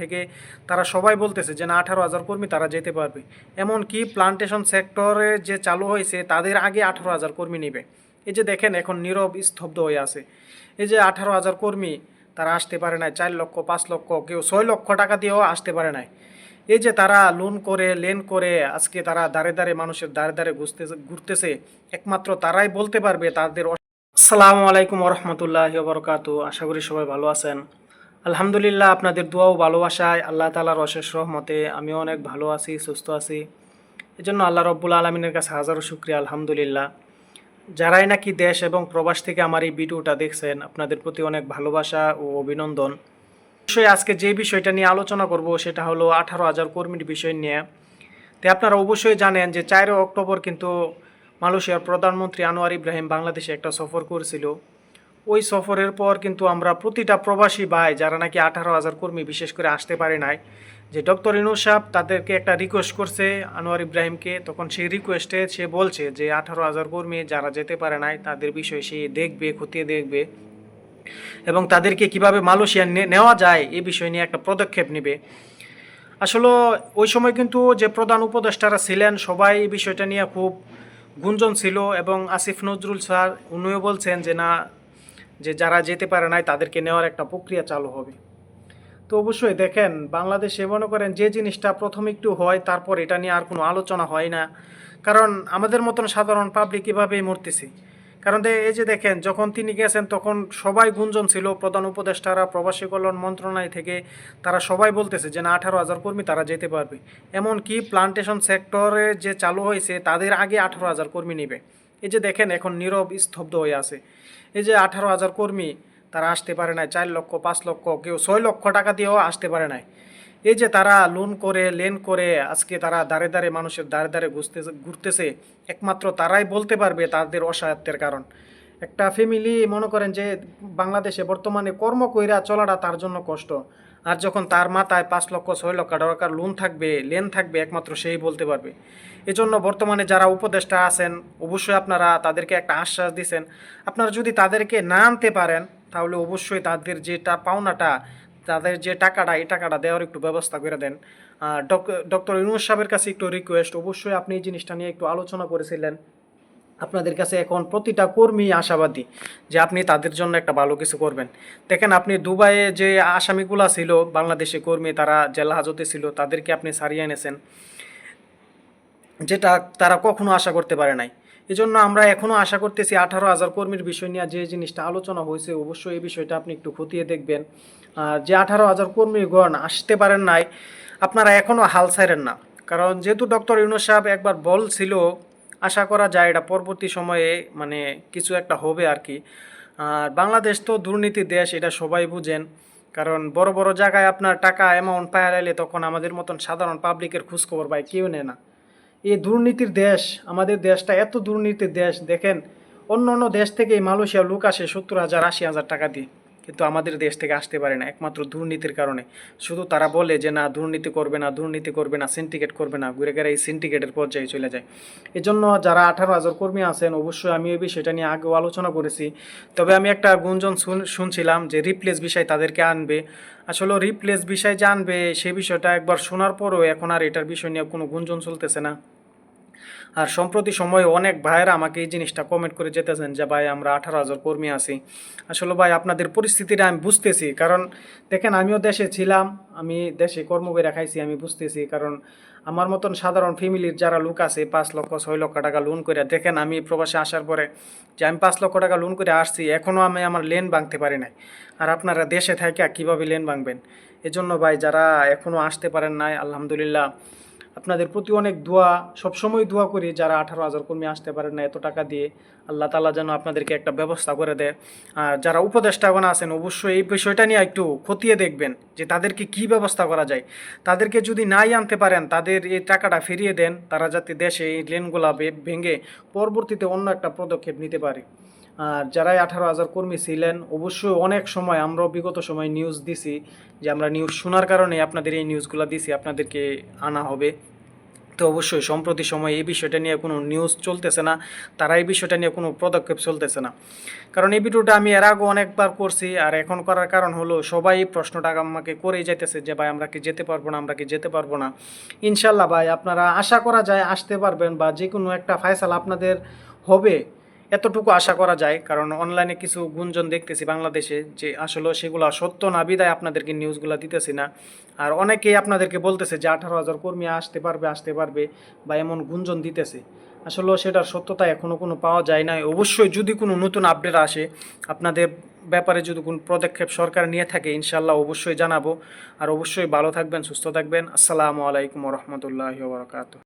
থেকে তারা সবাই বলতেছে যে না, আঠারো হাজার কর্মী তারা যেতে পারবে। এমনকি প্লান্টেশন সেক্টরে যে চালু হয়েছে, তাদের আগে আঠারো হাজার কর্মী নেবে। এই যে দেখেন, এখন নীরব, স্তব্ধ হয়ে আছে। এই যে আঠারো হাজার কর্মী তারা আসতে পারে নাই, চার লক্ষ, পাঁচ লক্ষ, কেউ ছয় লক্ষ টাকা দিয়েও আসতে পারে নাই। এই যে তারা লোন করে লেন করে, আজকে তারা দাঁড়ে দাঁড়ে মানুষের দাঁড়ে দাঁড়ে ঘুরতেছে ঘুরতেছে, একমাত্র তারাই বলতে পারবে তাদের আসসালামু আলাইকুম রহমতুল্লাহ বরকাতু আশা করি সবাই ভালো আছেন। আলহামদুলিল্লাহ, আপনাদের দোয়া ও ভালোবাসায়। আল্লাহ তালার অশেষ রহমতে আমিও অনেক ভালো আছি, সুস্থ আছি। এজন্য আল্লাহ রব্বুল আলমিনের কাছে হাজারো শুক্রিয়া, আলহামদুলিল্লাহ। যারাই নাকি দেশ এবং প্রবাস থেকে আমার এই ভিডিওটা দেখছেন, আপনাদের প্রতি অনেক ভালোবাসা ও অভিনন্দন। অবশ্যই আজকে যে বিষয়টা নিয়ে আলোচনা করব, সেটা হলো আঠারো হাজার কর্মীর বিষয় নিয়ে। তো আপনারা অবশ্যই জানেন যে চারই অক্টোবর কিন্তু মালয়েশিয়ার প্রধানমন্ত্রী আনোয়ার ইব্রাহিম বাংলাদেশে একটা সফর করেছিল। ওই সফরের পর কিন্তু আমরা প্রতিটা প্রবাসী ভাই যারা নাকি আঠারো হাজার কর্মী বিশেষ করে আসতে পারে নাই, যে ডক্টর ইনুস সাহেব তাদেরকে একটা রিকোয়েস্ট করছে আনোয়ার ইব্রাহিমকে। তখন সেই রিকোয়েস্টে সে বলছে যে আঠারো হাজার কর্মী যারা যেতে পারে নাই, তাদের বিষয়ে সে দেখবে, খতিয়ে দেখবে এবং তাদেরকে কীভাবে মালয়েশিয়া নেওয়া যায় এ বিষয় নিয়ে একটা পদক্ষেপ নেবে। আসলে ওই সময় কিন্তু যে প্রধান উপদেষ্টারা ছিলেন সবাই এই বিষয়টা নিয়ে খুব গুঞ্জন ছিল এবং আসিফ নজরুল স্যার, উনিও বলছেন যে না যে যারা যেতে পারে নাই তাদেরকে নেওয়ার একটা প্রক্রিয়া চালু হবে। তো অবশ্যই দেখেন, বাংলাদেশে মনে করেন যে জিনিসটা প্রথম একটু হয়, তারপর এটা নিয়ে আর কোনো আলোচনা হয় না। কারণ আমাদের মতন সাধারণ পাবলিক এভাবেই মরতেছে। কারণ এই যে দেখেন, যখন তিনি গেছেন তখন সবাই গুঞ্জন ছিল, প্রধান উপদেষ্টারা, প্রবাসী কল্যাণ মন্ত্রণালয় থেকে তারা সবাই বলতেছে যে না, আঠারো হাজার কর্মী তারা যেতে পারবে। এমনকি প্লান্টেশন সেক্টরে যে চালু হয়েছে, তাদের আগে আঠারো হাজার কর্মী নেবে। এই যে দেখেন, এখন নীরব স্তব্ধ হয়ে আছে। এই যে আঠারো হাজার কর্মী, তারা আসতে পারে নাই। চার লক্ষ, পাঁচ লক্ষ, কেউ ছয় লক্ষ টাকা দিয়েও আসতে পারে নাই। এই যে তারা লোন করে, লেন করে, আজকে তারা দাঁড়ে দাঁড়ে মানুষের দাঁড়ে দাঁড়ে ঘুরতেছে ঘুরতেছে। একমাত্র তারাই বলতে পারবে তাদের অসহায়ত্বের কারণ। একটা ফ্যামিলি মনে করেন যে বাংলাদেশে বর্তমানে কর্ম কইরা চলাটা তার জন্য কষ্ট। আর যখন তার মাথায় পাঁচ লক্ষ, ছয় লক্ষ টাকার লোন থাকবে লেন থাকবে, একমাত্র সেই বলতে পারবে। এজন্য বর্তমানে যারা উপদেষ্টা আছেন, অবশ্যই আপনারা তাদেরকে একটা আশ্বাস দিছেন। আপনারা যদি তাদেরকে না আনতে পারেন, তাহলে অবশ্যই তাদের যেটা পাওনাটা, তাদের যে টাকাটা, এই টাকাটা দেওয়ার একটু ব্যবস্থা করে দেন। ডক্টর ইউনুস সাহেবের কাছে একটু রিকোয়েস্ট অবশ্যই আপনি এই জিনিসটা নিয়ে একটু আলোচনা করেছিলেন। আপনাদের কাছে এখন প্রতিটা কর্মী আশাবাদী যে আপনি তাদের জন্য একটা ভালো কিছু করবেন। দেখেন আপনি দুবাইয়ে যে আসামিগুলা ছিল, বাংলাদেশি কর্মী তারা জেলা হাজতে ছিল, তাদেরকে আপনি সারিয়ে এনেছেন, যেটা তারা কখনো আশা করতে পারে নাই। এজন্য আমরা এখনও আশা করতেছি আঠারো হাজার কর্মীর বিষয় নিয়ে যে জিনিসটা আলোচনা হয়েছে, অবশ্যই এই বিষয়টা আপনি একটু খতিয়ে দেখবেন। যে আঠারো হাজার কর্মীগণ আসতে পারেন নাই, আপনারা এখনও হাল ছাড়েন না। কারণ যেহেতু ডক্টর ইউনুস সাহেব একবার বলছিল আশা করা যায় এটা পরবর্তী সময়ে মানে কিছু একটা হবে আর কি। আর বাংলাদেশ তো দুর্নীতি দেশ, এটা সবাই বুঝেন। কারণ বড় বড় জায়গায় আপনার টাকা অ্যামাউন্ট পায় লাইলে তখন আমাদের মতন সাধারণ পাবলিকের খোঁজখবর পায় কেউ নেয় না। এই দুর্নীতির দেশ, আমাদের দেশটা এত দুর্নীতির দেশ, দেখেন অন্য অন্য দেশ থেকে মালয়েশিয়া লোক আসে সত্তর হাজার, আশি হাজার টাকা দিয়ে। কিন্তু আমাদের দেশ থেকে আসতে পারে না, একমাত্র দুর্নীতির কারণে। শুধু তারা বলে যে, না, দুর্নীতি করবে না, দুর্নীতি করবে না সিন্ডিকেট করবে না। ঘুরে ঘুরে এই সিন্ডিকেটের পর্যায়ে চলে যায়। এজন্য যারা আঠারো হাজার কর্মী আছেন, অবশ্যই আমি এই বিষয়টা নিয়ে আগেও আলোচনা করেছি। তবে আমি একটা গুঞ্জন শুন- শুনছিলাম যে রিপ্লেস বিষয় তাদেরকে আনবে। আসলে রিপ্লেস বিষয় জানবে সে বিষয়টা একবার শোনার পরও এখন আর এটার বিষয় নিয়ে কোনো গুঞ্জন চলতেছে না। আর সম্প্রতি সময়ে অনেক ভাইয়েরা আমাকে এই জিনিসটা কমেন্ট করে যেতেছেন যে, ভাই, আমরা আঠারো হাজার কর্মী আছি। আসলে ভাই, আপনাদের পরিস্থিতিটা আমি বুঝতেছি। কারণ দেখেন, আমিও দেশে ছিলাম, আমি দেশে কর্ম করে খাইছি, আমি বুঝতেছি। কারণ আমার মতন সাধারণ ফ্যামিলির যারা লোক আছে, পাঁচ লক্ষ, ছয় লক্ষ টাকা লোন করে, দেখেন, আমি প্রবাসে আসার পরে যে, আমি পাঁচ লক্ষ টাকা লোন করে আসছি এখনও আমি আমার লেন ভাঙতে পারি নাই। আর আপনারা দেশে থাকে কীভাবে লেন ভাঙবেন? এজন্য ভাই, যারা এখনও আসতে পারেন নাই, আলহামদুলিল্লাহ আপনাদের প্রতি অনেক দোয়া, সবসময় দোয়া করি যারা আঠারো হাজার কর্মী আসতে পারেন না, এত টাকা দিয়ে। আল্লাহ তালা যেন আপনাদেরকে একটা ব্যবস্থা করে দেয়। আর যারা উপদেষ্টাগণ আছেন, অবশ্যই এই বিষয়টা নিয়ে একটু খতিয়ে দেখবেন যে তাদেরকে কি ব্যবস্থা করা যায়। তাদেরকে যদি নাই আনতে পারেন, তাদের এই টাকাটা ফিরিয়ে দেন, তারা যাতে দেশে এই লেনগুলা ভেঙে পরবর্তীতে অন্য একটা পদক্ষেপ নিতে পারে। আর যারাই আঠারো হাজার কর্মী ছিলেন, অবশ্যই অনেক সময় আমরাও বিগত সময় নিউজ দিছি যে আমরা নিউজ শোনার কারণে আপনাদের এই নিউজগুলো দিছি, আপনাদেরকে আনা হবে। তো অবশ্যই সম্প্রতি সময়ে এই বিষয়টা নিয়ে কোনো নিউজ চলতেছে না, তারা এই বিষয়টা নিয়ে কোনো পদক্ষেপ চলতেছে না। কারণ এই ভিডিওটা আমি এর আগেও অনেকবার করছি, আর এখন করার কারণ হলো সবাই প্রশ্নটা আমাকে করেই যাইতেছে যে, ভাই, আমরা কি যেতে পারব না, আমরা কি যেতে পারব না? ইনশাল্লাহ ভাই, আপনারা আশা করা যায় আসতে পারবেন বা যে কোনো একটা ফায়সাল আপনাদের হবে। এতটুকু আশা করা যায়, কারণ অনলাইনে কিছু গুঞ্জন দেখতেছি বাংলাদেশে যে আসলে সেগুলো সত্য না, বিদায় আপনাদেরকে নিউজগুলো দিতেছি না। আর অনেকেই আপনাদেরকে বলতেছে যে আঠারো হাজার কর্মী আসতে পারবে আসতে পারবে বা এমন গুঞ্জন দিতেছে। আসলে সেটার সত্যতা এখনও কোনো পাওয়া যায় না অবশ্যই যদি কোনো নতুন আপডেট আসে, আপনাদের ব্যাপারে যদি কোনো পদক্ষেপ সরকার নিয়ে থাকে ইনশাল্লাহ অবশ্যই জানাব। আর অবশ্যই ভালো থাকবেন, সুস্থ থাকবেন। আসসালামু আলাইকুম রহমতুল্লাহ বরকাত